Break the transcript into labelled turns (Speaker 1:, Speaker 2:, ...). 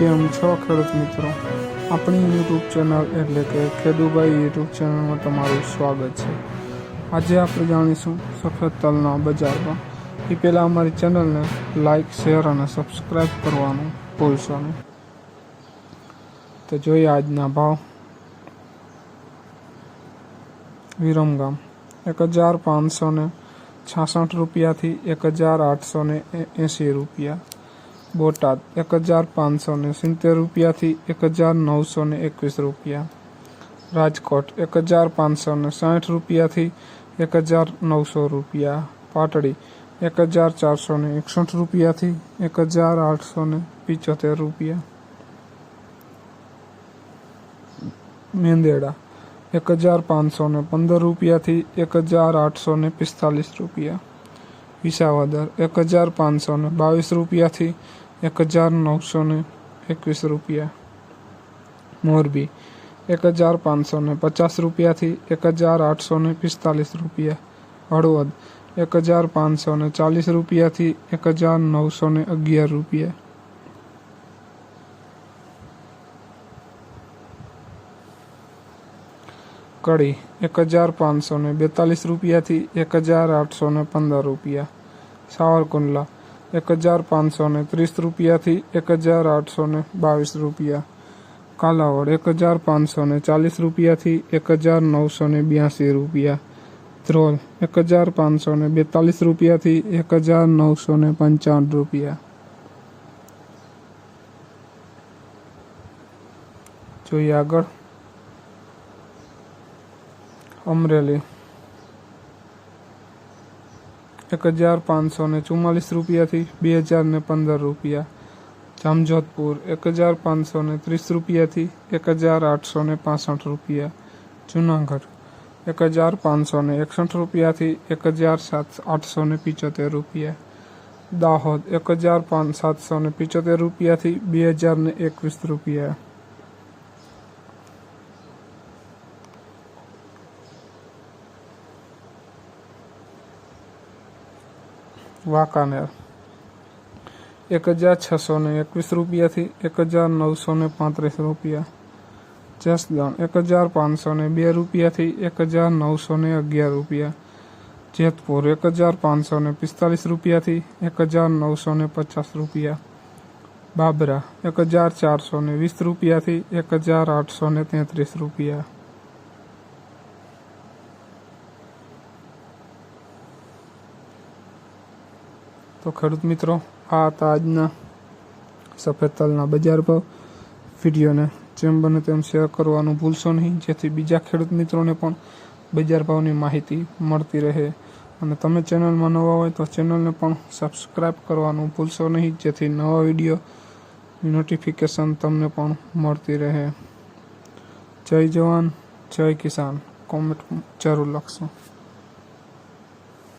Speaker 1: કેમ છો ખેડૂત મિત્રો? આપણી યુટ્યુબ ચેનલ એટલે કે ખેડુભાઈ યુટ્યુબ ચેનલમાં તમારું સ્વાગત છે. આજે આપણે જાણીશું સફેદ તલના બજારમાં. એ પહેલાં અમારી ચેનલને લાઇક શેર અને સબસ્ક્રાઈબ કરવાનું ભૂલશો નહીં. તો જોઈએ આજના ભાવ. વિરમગામ એક હજાર પાંચસો ને છાસઠ રૂપિયાથી એક હજાર આઠસો ને એંસી રૂપિયા. બોટાદ એક હજાર પાંચસો ને સિત્તેર રૂપિયાથી એક હજાર નવસો ને એકવીસ રૂપિયા રાજકોટ એક હજાર પાંચસો ને સાઠ રૂપિયાથી એક હજાર નવસો રૂપિયા પાટડી એક હજાર ચારસો ને એકસઠ રૂપિયાથી એક હજાર આઠસો ને પિચોતેર રૂપિયા મેંદેડા એક હજાર પાંચસો ને પંદર રૂપિયાથી એક હજાર આઠસો ને પિસ્તાલીસ રૂપિયા વિસાવદર એક હજાર પાંચસો ને બાવીસ રૂપિયાથી એક હજાર નવસો ને એકવીસ રૂપિયા મોરબી એક હજાર પાંચસો ને પચાસ રૂપિયાથી એક હજાર આઠસો ને પિસ્તાલીસ રૂપિયા હળવદ એક હજાર પાંચસો ને ચાલીસ રૂપિયાથી એક હજાર નવસો ને અગિયાર રૂપિયા કડી એક હજાર પાંચસો ને બેતાલીસ રૂપિયાથી એક હજાર આઠસો ને પંદર રૂપિયા સાવરકુંડલા એક હજાર પાંચસો ને ત્રીસ રૂપિયાથી એક હજાર આઠસો ને બાવીસ રૂપિયા કાલાવડ એક હજાર પાંચસો ને ચાલીસ રૂપિયાથી એક હજાર નવસો ને બ્યાસી રૂપિયા ધ્રોલ એક હજાર પાંચસો ને બેતાલીસ રૂપિયાથી એક હજાર નવસો ને પંચાવન રૂપિયા જોઈએ આગળ અમરેલી એક હજાર પાંચસો ને ચુમ્માલીસ રૂપિયાથી બે હજાર ને પંદર રૂપિયા. જામજોધપુર એક હજાર પાંચસો ને ત્રીસ રૂપિયાથી એક હજાર આઠસો ને પાસઠ રૂપિયા. જુનાગઢ એક હજાર પાંચસો ને એકસઠ રૂપિયાથી એક હજાર સાત આઠસો ને પિચોતેર રૂપિયા. દાહોદ એક હજાર પાંચ સાતસો ને પિચોતેર રૂપિયાથી બે હજાર ને એકવીસ રૂપિયા. વાંકાનેર એક હજાર છસો ને એકવીસ રૂપિયાથી એક હજાર નવસો ને પાંત્રીસ રૂપિયા જસદણ એક હજાર પાંચસો ને બે રૂપિયાથી એક હજાર નવસો ને અગિયાર રૂપિયા જેતપુર એક હજાર પાંચસો ને પિસ્તાલીસ રૂપિયાથી એક હજાર નવસો ને પચાસ રૂપિયા બાબરા એક હજાર ચારસો ને વીસ રૂપિયાથી એક હજાર આઠસો ને તેત્રીસ રૂપિયા તો ખેડૂત મિત્રો, આ હતા આજના સફેદ તલના બજાર ભાવ. વિડીયોને જેમ બને તેમ શેર કરવાનું ભૂલશો નહીં. જેથી બીજા ખેડૂત મિત્રોને પણ બજાર ભાવની માહિતી મળતી રહે. અને તમે ચેનલમાં નવા હોય તો ચેનલને પણ સબસ્ક્રાઈબ કરવાનું ભૂલશો નહીં. જેથી નવા વીડિયો નોટિફિકેશન તમને પણ મળતી રહે. જય જવાન, જય કિસાન. કોમેન્ટ જરૂર લખશો.